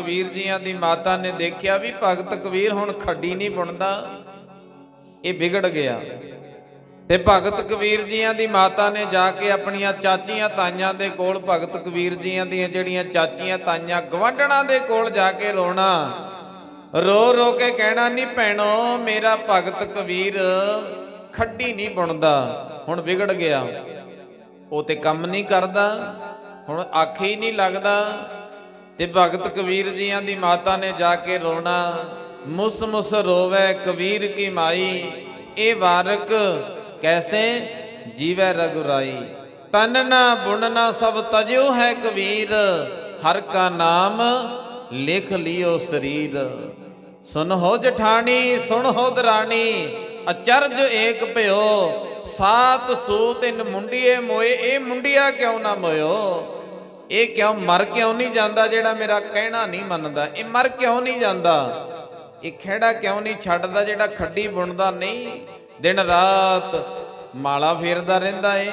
ਕਬੀਰ ਜੀਆਂ ਦੀ ਮਾਤਾ ਨੇ ਦੇਖਿਆ ਵੀ ਭਗਤ ਕਬੀਰ ਹੁਣ ਖੱਡੀ ਨਹੀਂ ਬੁਣਦਾ, ਇਹ ਵਿਗੜ ਗਿਆ। ਤੇ ਭਗਤ ਕਬੀਰ ਜੀਆਂ ਦੀ ਮਾਤਾ ਨੇ ਜਾ ਕੇ ਆਪਣੀਆਂ ਚਾਚੀਆਂ ਤਾਈਆਂ ਦੇ ਕੋਲ, ਭਗਤ ਕਬੀਰ ਜੀਆਂ ਦੀਆਂ ਜਿਹੜੀਆਂ ਚਾਚੀਆਂ ਤਾਈਆਂ ਗਵਾਂਢਣਾ ਦੇ ਕੋਲ ਜਾ ਕੇ ਰੋਣਾ। ਰੋ ਰੋ ਕੇ ਕਹਿਣਾ ਨਹੀਂ ਭੈਣੋ, ਮੇਰਾ ਭਗਤ ਕਬੀਰ ਖੱਡੀ ਨਹੀਂ ਬੁਣਦਾ, ਹੁਣ ਵਿਗੜ ਗਿਆ। ਉਹ ਤੇ ਕੰਮ ਨਹੀਂ ਕਰਦਾ, ਹੁਣ ਆਖੇ ਹੀ ਨਹੀਂ ਲੱਗਦਾ। ਤੇ ਭਗਤ ਕਬੀਰ ਜੀਆਂ ਦੀ ਮਾਤਾ ਨੇ ਜਾ ਕੇ ਰੋਣਾ, ਮੁਸ ਮੁਸ ਰੋਵੇ ਕਬੀਰ ਕੀ ਮਾਈ ਇਹ ਵਾਰਕ ਕੈਸੇ ਜੀਵੈ ਰਗੁਰਾਈ? ਤਨਨਾ ਬੁਣਨਾ ਸਭ ਤਜਿਓ ਹੈ ਕਬੀਰ, ਹਰ ਕਾ ਨਾਮ ਲਿਖ ਲਿਓ ਸਰੀਰ। ਸੁਨ ਹੋ ਜਠਾਣੀ ਸੁਣ ਹੋ ਦਰਾਣੀ, ਅਚਰਜ ਏਕ ਭਇਓ, ਸਾਤ ਸੂਤ ਇਨ ਮੁੰਡੀਏ ਮੋਏ ਇਹ ਮੁੰਡਿਆ ਕਿਉਂ ਨਾ ਮੋਇਓ? ਇਹ ਕਿਉਂ ਮਰ ਕਿਉਂ ਨਹੀਂ ਜਾਂਦਾ ਜਿਹੜਾ ਮੇਰਾ ਕਹਿਣਾ ਨਹੀਂ ਮੰਨਦਾ? ਇਹ ਮਰ ਕਿਉਂ ਨਹੀਂ ਜਾਂਦਾ? ਇਹ ਖੇੜਾ ਕਿਉਂ ਨਹੀਂ ਛੱਡਦਾ ਜਿਹੜਾ ਖੱਡੀ ਬੁਣਦਾ ਨਹੀਂ? ਦਿਨ ਰਾਤ ਮਾਲਾ ਫੇਰਦਾ ਰਹਿੰਦਾ ਏ।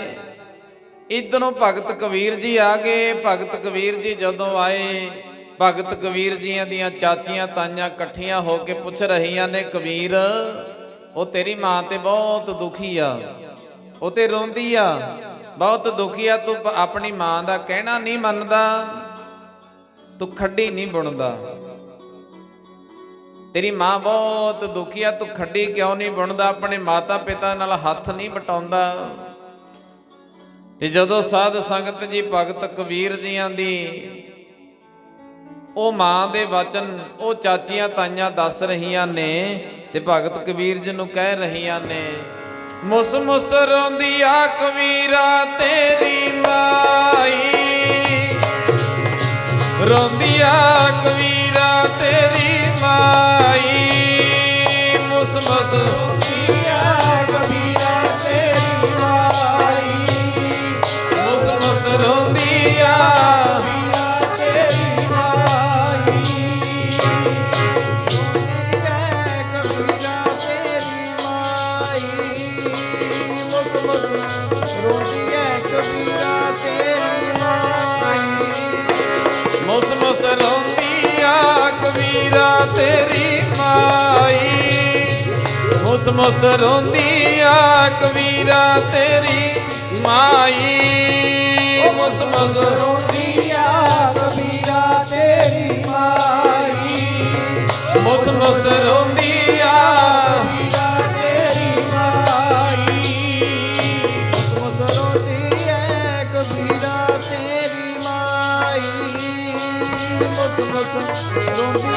ਇਧਰੋਂ ਭਗਤ ਕਬੀਰ ਜੀ ਆ ਗਏ। ਭਗਤ ਕਬੀਰ ਜੀ ਜਦੋਂ ਆਏ, ਭਗਤ ਕਬੀਰ ਜੀਆਂ ਦੀਆਂ ਚਾਚੀਆਂ ਤਾਈਆਂ ਇਕੱਠੀਆਂ ਹੋ ਕੇ ਪੁੱਛ ਰਹੀਆਂ ਨੇ, ਕਬੀਰ, ਉਹ ਤੇਰੀ ਮਾਂ ਤੇ ਬਹੁਤ ਦੁਖੀ ਆ, ਉਹ ਤੇ ਰੋਂਦੀ ਆ ਬਹੁਤ ਦੁਖੀ ਆ, ਤੂੰ ਆਪਣੀ ਮਾਂ ਦਾ ਕਹਿਣਾ ਨਹੀਂ ਮੰਨਦਾ, ਤੂੰ ਖੱਡੀ ਨਹੀਂ ਬੁਣਦਾ। ਤੇਰੀ ਮਾਂ ਬਹੁਤ ਦੁਖੀ ਆ, ਤੂੰ ਖੱਡੀ ਕਿਉਂ ਨਹੀਂ ਬੁਣਦਾ? ਆਪਣੇ ਮਾਤਾ ਪਿਤਾ ਨਾਲ ਹੱਥ ਨਹੀਂ ਵਟਾਉਂਦਾ। ਤੇ ਜਦੋਂ ਸਾਧ ਸੰਗਤ ਜੀ, ਭਗਤ ਕਬੀਰ ਜੀਆਂ ਦੀ ਉਹ ਮਾਂ ਦੇ ਵਚਨ, ਉਹ ਚਾਚੀਆਂ ਤਾਈਆਂ ਦੱਸ ਰਹੀਆਂ ਨੇ ਤੇ ਭਗਤ ਕਬੀਰ ਜੀ ਨੂੰ ਕਹਿ ਰਹੀਆਂ ਨੇ ਮੁਸ ਮੁਸ ਰੋਂਦੀ ਆ ਕਬੀਰਾ ਤੇਰੀ ਮਾਈ। ਰੋਂਦੀ ਆ ਕਬੀਰਾ ਕਬੀਰਾ ਤੇਰੀ ਮਾਈ। ਮੁਸ ਮੁਸ ਰੋਂਦੀ ਆ ਕਬੀਰਾ ਤੇਰੀ ਮਾਈ। ਮੁਸ ਮੁਸ ਰੋਂਦੀ ਮੁਸ ਮੁਸ ਰੋਂਦੀ ਆ ਉਹ ਤਾਣਾ ਤੇਰਾ ਜੀ ਕੌਣ ਤਣੇ ਉਹ ਤਾਣਾ ਤੇਰਾ ਜੀ ਕੌਣ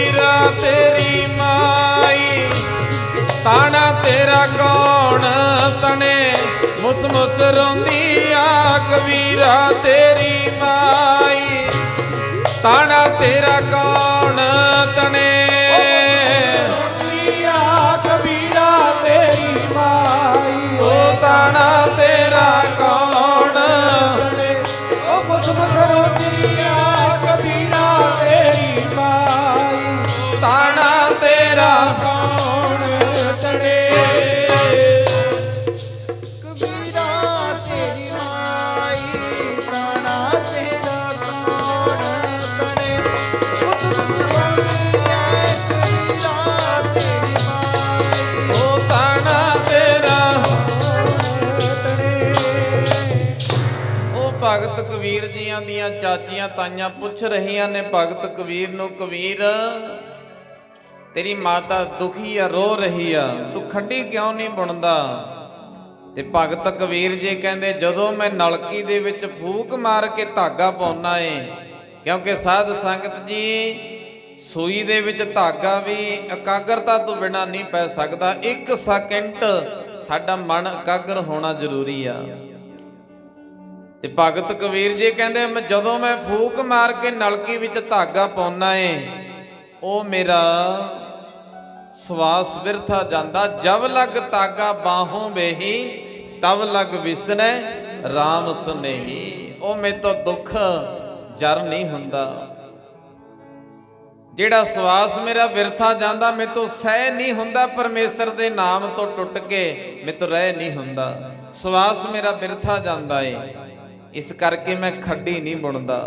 ਆ ਤੇਰੀ ਮਾਈ। ਤਾਣਾ ਤੇਰਾ ਕੌਣ ਤਣੇ? ਮੁਸ ਮੁਸ ਰੋਂਦੀ ਆ ਕਬੀਰਾ ਤੇਰੀ ਮਾਈ। ਤਾਣਾ ਭਗਤ ਕਬੀਰ ਜੀਆਂ ਦੀਆਂ ਚਾਚੀਆਂ ਤਾਈਆਂ ਪੁੱਛ ਰਹੀਆਂ ਨੇ, ਭਗਤ ਕਬੀਰ ਨੂੰ, ਕਬੀਰ, ਤੇਰੀ ਮਾਤਾ ਦੁਖੀ ਆ, ਰੋ ਰਹੀ ਆ, ਤੂੰ ਖੱਡੀ ਕਿਉਂ ਨਹੀਂ ਬੁਣਦਾ? ਤੇ ਭਗਤ ਕਬੀਰ ਜੀ ਕਹਿੰਦੇ, ਜਦੋਂ ਮੈਂ ਨਲਕੀ ਦੇ ਵਿੱਚ ਫੂਕ ਮਾਰ ਕੇ ਧਾਗਾ ਪਾਉਣਾ ਏ, ਕਿਉਂਕਿ ਸਾਧ ਸੰਗਤ ਜੀ, ਸੂਈ ਦੇ ਵਿੱਚ ਧਾਗਾ ਵੀ ਇਕਾਗਰਤਾ ਤੋਂ ਬਿਨਾ ਨਹੀਂ ਪੈ ਸਕਦਾ, ਇੱਕ ਸਕਿੰਟ ਸਾਡਾ ਮਨ ਇਕਾਗਰ ਹੋਣਾ ਜ਼ਰੂਰੀ ਆ। ਤੇ ਭਗਤ ਕਬੀਰ ਜੀ ਕਹਿੰਦੇ, ਮੈਂ ਜਦੋਂ ਮੈਂ ਫੂਕ ਮਾਰ ਕੇ ਨਲਕੀ ਵਿੱਚ ਧਾਗਾ ਪਾਉਣਾ ਏ, ਉਹ ਮੇਰਾ ਸਵਾਸ ਵਿਰਥਾ ਜਾਂਦਾ। ਜਬ ਲਗ ਤਾਗਾ ਬਾਹੋਂ ਬੇਹੀ ਤਬ ਲਗ ਵਿਸਨੈ RAM ਸੁਨੇਹੀ। ਉਹ ਮੇ ਤੋਂ ਦੁੱਖ ਜਰ ਨਹੀਂ ਹੁੰਦਾ। ਜਿਹੜਾ ਸਵਾਸ ਮੇਰਾ ਵਿਰਥਾ ਜਾਂਦਾ ਮੇ ਤੋਂ ਸਹਿ ਨਹੀਂ ਹੁੰਦਾ। ਪਰਮੇਸ਼ਰ ਦੇ ਨਾਮ ਤੋਂ ਟੁੱਟ ਕੇ ਮੇ ਤੋਂ ਰਹਿ ਨਹੀਂ ਹੁੰਦਾ। ਸਵਾਸ ਮੇਰਾ ਵਿਰਥਾ ਜਾਂਦਾ ਏ। ਇਸ ਕਰਕੇ ਮੈਂ ਖੱਡੀ ਨਹੀਂ ਬੁਣਦਾ।